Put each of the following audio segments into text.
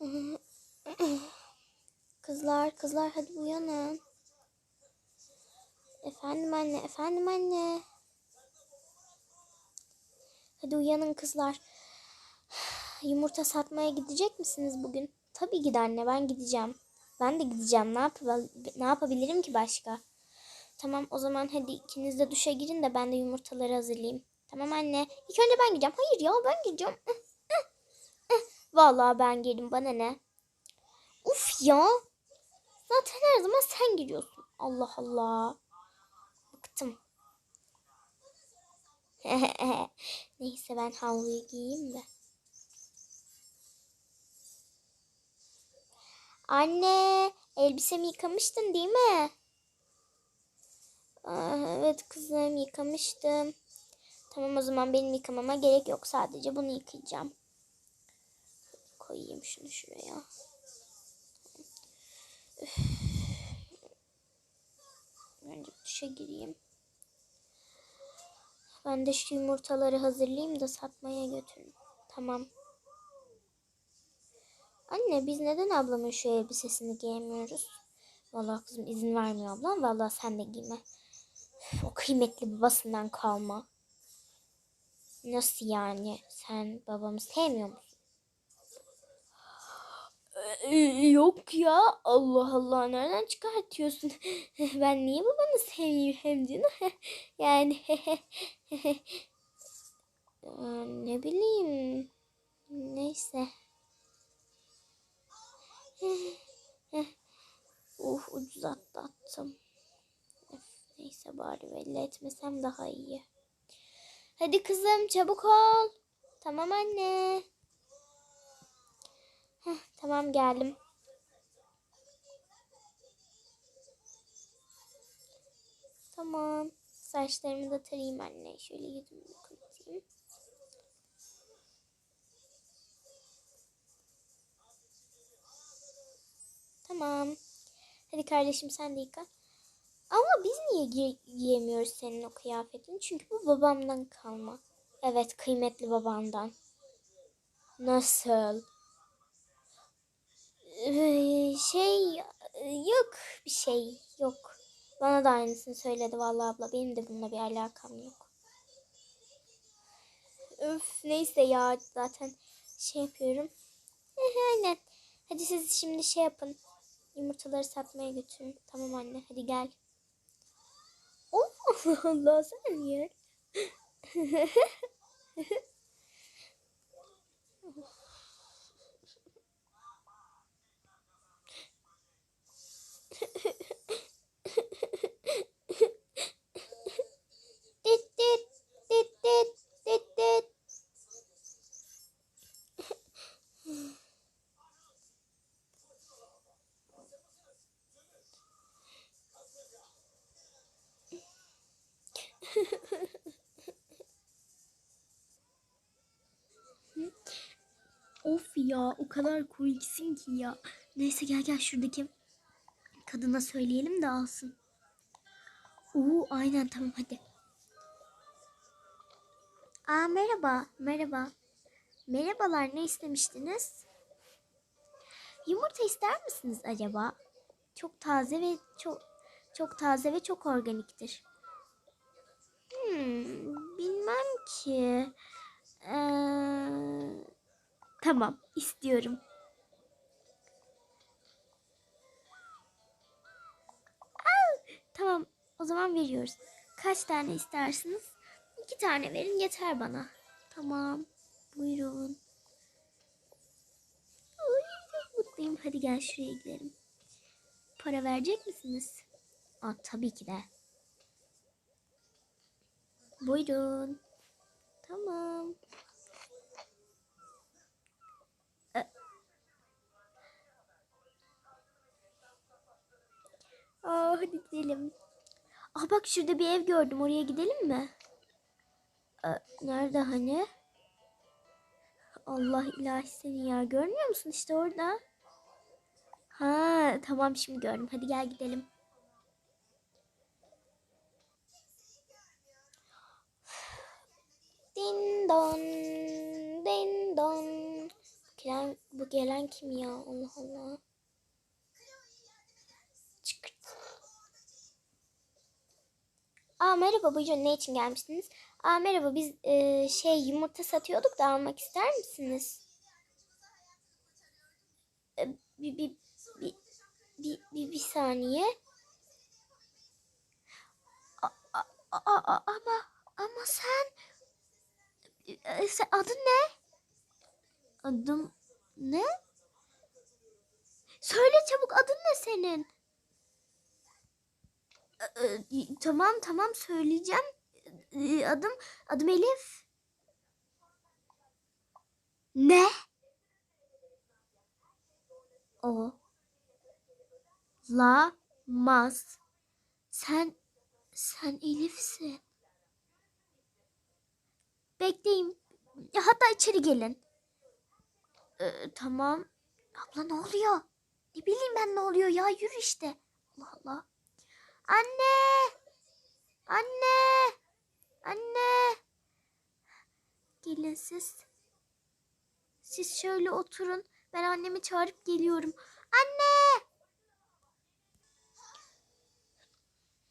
Kızlar, kızlar hadi uyanın. Efendim anne, efendim anne. Hadi uyanın kızlar. Yumurta satmaya gidecek misiniz bugün? Tabii ki de anne ben gideceğim. Ben de gideceğim. Ne, yapab- ne yapabilirim ki başka? Tamam o zaman hadi ikiniz de duşa girin de ben de yumurtaları hazırlayayım. Tamam anne. İlk önce ben gideceğim. Hayır ya ben gideceğim. Vallahi ben geldim bana ne? Uf ya. Zaten her zaman sen giriyorsun. Allah Allah. Bıktım. Neyse ben havluyu giyeyim de. Anne, elbisemi yıkamıştın değil mi? Aa, evet kızım yıkamıştım. Tamam o zaman benim yıkamama gerek yok. Sadece bunu yıkayacağım. Koyayım şunu şuraya. Üf. Önce duşa gireyim. Ben de şu yumurtaları hazırlayayım da satmaya götürün. Tamam. Anne biz neden ablamın şu elbisesini giyemiyoruz? Vallahi kızım izin vermiyor ablam. Vallahi sen de giyme. Üf, O kıymetli babasından kalma. Nasıl yani? Sen babamı sevmiyor musun? Ee, Yok ya. Allah Allah. Nereden çıkartıyorsun? Ben niye babanı seveyim hem canım? Yani ne bileyim. Neyse. uh ucuz atlattım. Neyse bari belli etmesem daha iyi. Hadi kızım çabuk ol. Tamam anne. Heh, tamam geldim. Tamam. Saçlarımı da tarayayım anne. Şöyle yüzümü kurutayım. Tamam. Hadi kardeşim sen de yıka. Ama biz niye giy- giyemiyoruz senin o kıyafetini? Çünkü bu babamdan kalma. Evet kıymetli babamdan. Nasıl? Ee, şey yok bir şey yok. Bana da aynısını söyledi vallahi abla. Benim de bununla bir alakam yok. Öf neyse ya zaten şey yapıyorum. Aynen. Hadi siz şimdi şey yapın. Yumurtaları satmaya götürün. Tamam anne hadi gel. Oh Allah sen yer. Dit dit dit dit dit. Of ya o kadar komiksin ki ya. Neyse gel gel şuradaki kadına söyleyelim de alsın. Oo aynen tamam hadi. Aa merhaba merhaba. Merhabalar ne istemiştiniz? Yumurta ister misiniz acaba? Çok taze ve çok çok taze ve çok organiktir. Hmm, bilmem ki. Ee, tamam istiyorum. Tamam o zaman veriyoruz. Kaç tane istersiniz? İki tane verin yeter bana. Tamam. Buyurun. Ay, mutluyum. Hadi gel şuraya gidelim. Para verecek misiniz? Aa, tabii ki de. Buyurun. Tamam. Aa, hadi gidelim. Aa bak şurada bir ev gördüm. Oraya gidelim mi? Ee, nerede hani? Allah ilahi seni ya. Görmüyor musun işte orada? Ha tamam şimdi gördüm. Hadi gel gidelim. Din don, din don. Bu, bu bu gelen kim ya? Allah Allah. Aa merhaba buyurun ne için gelmiştiniz? Aa merhaba biz e, şey yumurta satıyorduk da almak ister misiniz? E, bir, bir, bir, bir, bir, bir saniye. A- a- a- a- ama ama sen, e, sen adın ne? Adım ne? Söyle çabuk adın ne senin? Tamam tamam söyleyeceğim. E, adım adım Elif. Ne? O. La Maz. Sen sen Elif'sin. Bekleyin. Hatta içeri gelin. Ee, tamam. Abla ne oluyor? Ne bileyim ben ne oluyor ya yürü işte. Allah Allah. Anne! Anne! Anne! Gelin siz. Siz şöyle oturun. Ben annemi çağırıp geliyorum. Anne!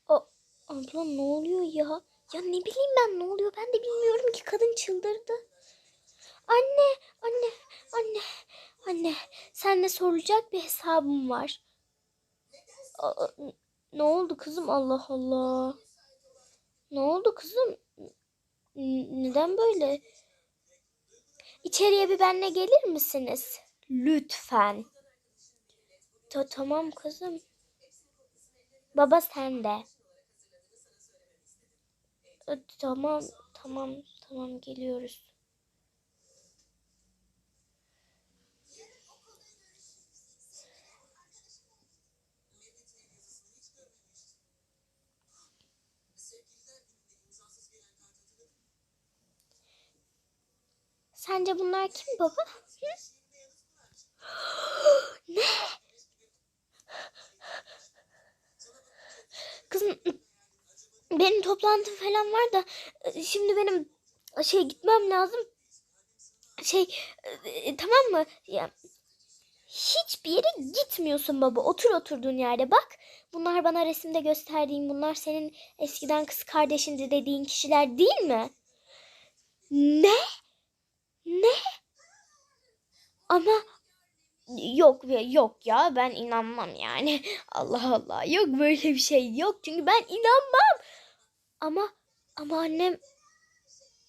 O, abla ne oluyor ya? Ya ne bileyim ben ne oluyor? Ben de bilmiyorum ki kadın çıldırdı. Anne, anne, anne, anne. Seninle sorulacak bir hesabım var. Aa, ne oldu kızım? Allah Allah. Ne oldu kızım? Neden böyle? İçeriye bir benle gelir misiniz? Lütfen. Ta tamam kızım. Baba sen de. Tamam, tamam, tamam geliyoruz. Sence bunlar kim baba? Ne? Kızım benim toplantım falan var da e, şimdi benim şey gitmem lazım. Şey e, tamam mı? Ya hiçbir yere gitmiyorsun baba. Otur oturduğun yerde bak. Bunlar bana resimde gösterdiğin bunlar senin eskiden kız kardeşindi dediğin kişiler değil mi? Ne? Ne? Ama yok yok ya ben inanmam yani. Allah Allah yok böyle bir şey yok çünkü ben inanmam. Ama ama annem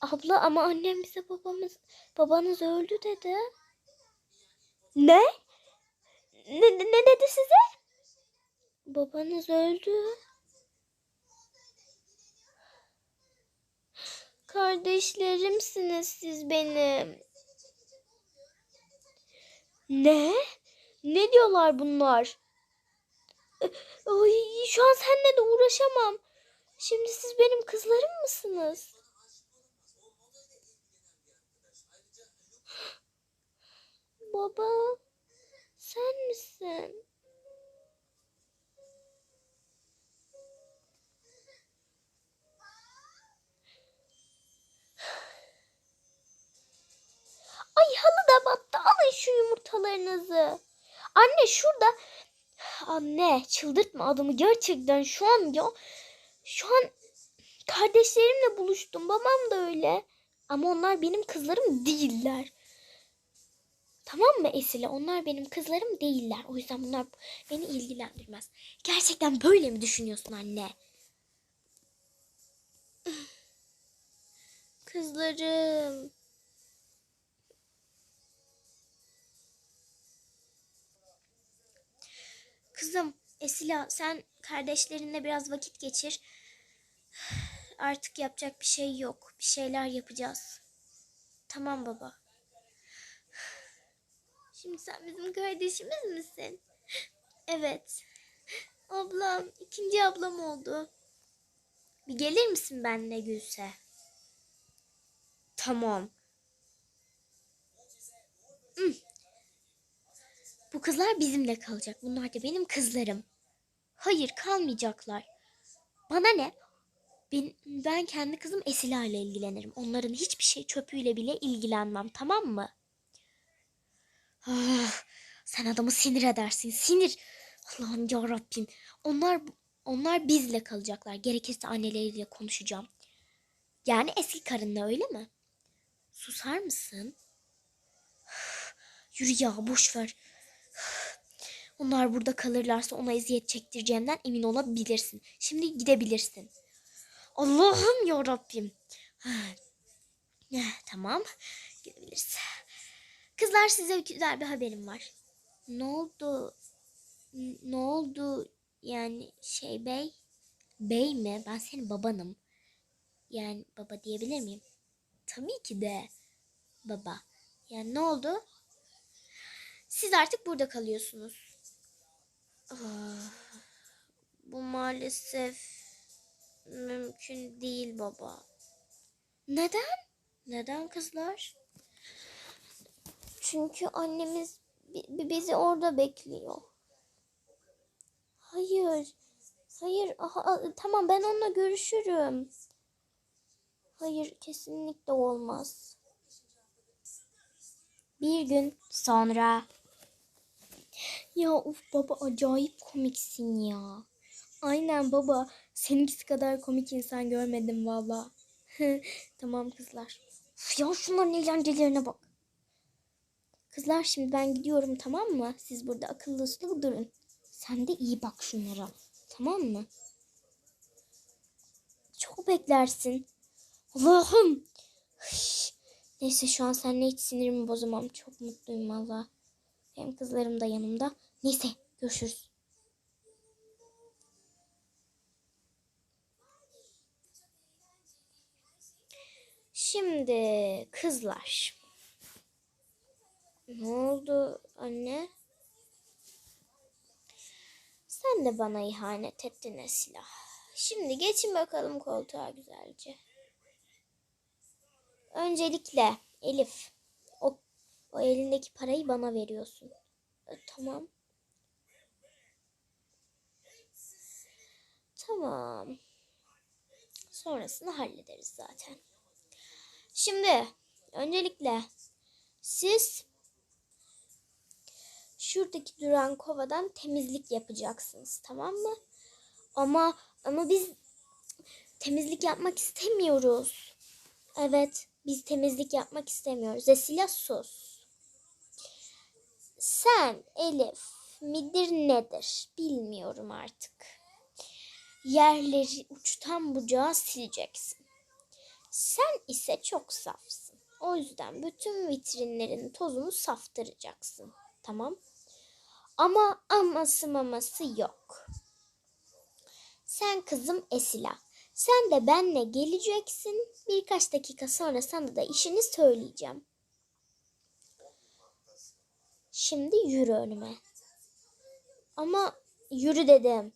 abla ama annem bize babamız babanız öldü dedi. Ne? Ne, ne ne dedi size? Babanız öldü. Kardeşlerimsiniz siz benim. Ne? Ne diyorlar bunlar? E, Ay, şu an seninle de uğraşamam. Şimdi siz benim kızlarım mısınız? Baba, sen misin? Yumurtalarınızı. Anne şurada. Anne çıldırtma adamı gerçekten şu an ya. Şu an kardeşlerimle buluştum. Babam da öyle. Ama onlar benim kızlarım değiller. Tamam mı Esile? Onlar benim kızlarım değiller. O yüzden bunlar beni ilgilendirmez. Gerçekten böyle mi düşünüyorsun anne? Kızlarım. Kızım Esila sen kardeşlerinle biraz vakit geçir. Artık yapacak bir şey yok. Bir şeyler yapacağız. Tamam baba. Şimdi sen bizim kardeşimiz misin? Evet. Ablam, ikinci ablam oldu. Bir gelir misin benimle Gülse? Tamam. Hı. Bu kızlar bizimle kalacak. Bunlar da benim kızlarım. Hayır kalmayacaklar. Bana ne? Ben, ben kendi kızım Esila ile ilgilenirim. Onların hiçbir şey çöpüyle bile ilgilenmem. Tamam mı? Ah, sen adamı sinir edersin. Sinir. Allah'ım ya Rabbim. Onlar onlar bizle kalacaklar. Gerekirse anneleriyle konuşacağım. Yani eski karınla öyle mi? Susar mısın? Yürü ya boş ver. Onlar burada kalırlarsa ona eziyet çektireceğimden emin olabilirsin. Şimdi gidebilirsin. Allah'ım ya Rabbim. Tamam. Gidebiliriz. Kızlar size güzel bir haberim var. Ne oldu? Ne oldu? Yani şey bey? Bey mi? Ben senin babanım. Yani baba diyebilir miyim? Tabii ki de baba. Yani ne oldu? Siz artık burada kalıyorsunuz. Ah, bu maalesef mümkün değil baba. Neden? Neden kızlar? Çünkü annemiz bi- bi- bizi orada bekliyor. Hayır. Hayır. Aha, tamam ben onunla görüşürüm. Hayır kesinlikle olmaz. Bir gün sonra. Ya uf baba acayip komiksin ya. Aynen baba. Seninkisi kadar komik insan görmedim valla. tamam kızlar. Uf, ya şunların eğlencelerine bak. Kızlar şimdi ben gidiyorum tamam mı? Siz burada akıllı uslu durun. Sen de iyi bak şunlara. Tamam mı? Çok beklersin. Allah'ım. Neyse şu an seninle hiç sinirimi bozamam. Çok mutluyum valla. Hem kızlarım da yanımda. Neyse görüşürüz. Şimdi kızlar. Ne oldu anne? Sen de bana ihanet ettin Esila. Şimdi geçin bakalım koltuğa güzelce. Öncelikle Elif, o elindeki parayı bana veriyorsun. E, tamam. Tamam. Sonrasını hallederiz zaten. Şimdi öncelikle siz şuradaki duran kovadan temizlik yapacaksınız tamam mı? Ama ama biz temizlik yapmak istemiyoruz. Evet, biz temizlik yapmak istemiyoruz. Esila sus. Sen Elif midir nedir bilmiyorum artık. Yerleri uçtan bucağa sileceksin. Sen ise çok safsın. O yüzden bütün vitrinlerin tozunu saftıracaksın. Tamam? Ama aması maması yok. Sen kızım Esila. Sen de benle geleceksin. Birkaç dakika sonra sana da işini söyleyeceğim. Şimdi yürü önüme. Ama yürü dedim.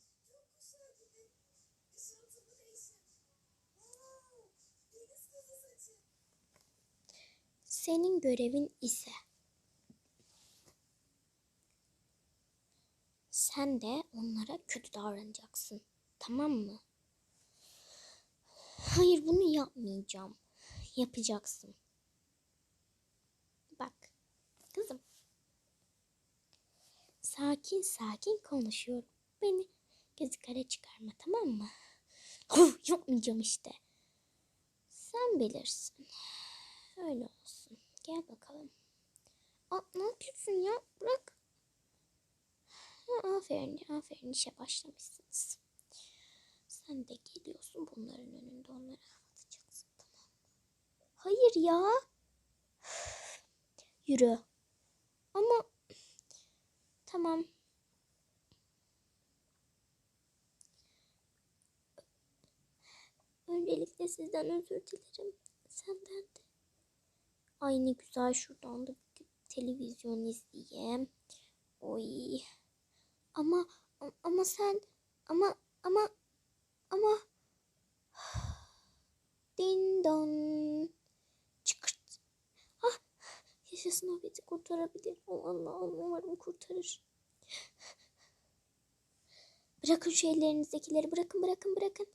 Senin görevin ise sen de onlara kötü davranacaksın. Tamam mı? Hayır bunu yapmayacağım. Yapacaksın. Bak kızım. Sakin sakin konuşuyorum. Beni gözü kara çıkarma tamam mı? Huh, yapmayacağım işte. Sen bilirsin. Öyle olsun. Gel bakalım. Aa, ne yapıyorsun ya? Bırak. Ha, aferin, aferin işe başlamışsınız. Sen de geliyorsun bunların önünde onları anlatacaksın tamam mı? Hayır ya. Yürü. Ama tamam. Öncelikle sizden özür dilerim. Senden de. Ay ne güzel şuradan da televizyon izleyeyim. Oy. Ama ama sen ama ama ama din don çıkırt. Ah yaşasın o bizi kurtarabilir. O Allah'ım umarım kurtarır. Bırakın şu ellerinizdekileri bırakın bırakın bırakın.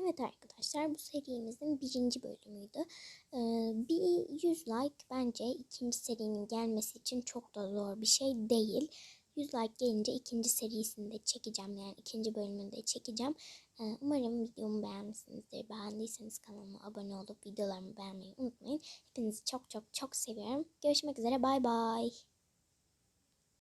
Evet arkadaşlar bu serimizin birinci bölümüydü. Ee, bir 100 like bence ikinci serinin gelmesi için çok da zor bir şey değil. 100 like gelince ikinci serisini de çekeceğim yani ikinci bölümünü de çekeceğim. Ee, umarım videomu beğenmişsinizdir. Beğendiyseniz kanalıma abone olup videolarımı beğenmeyi unutmayın. Hepinizi çok çok çok seviyorum. Görüşmek üzere bay bay.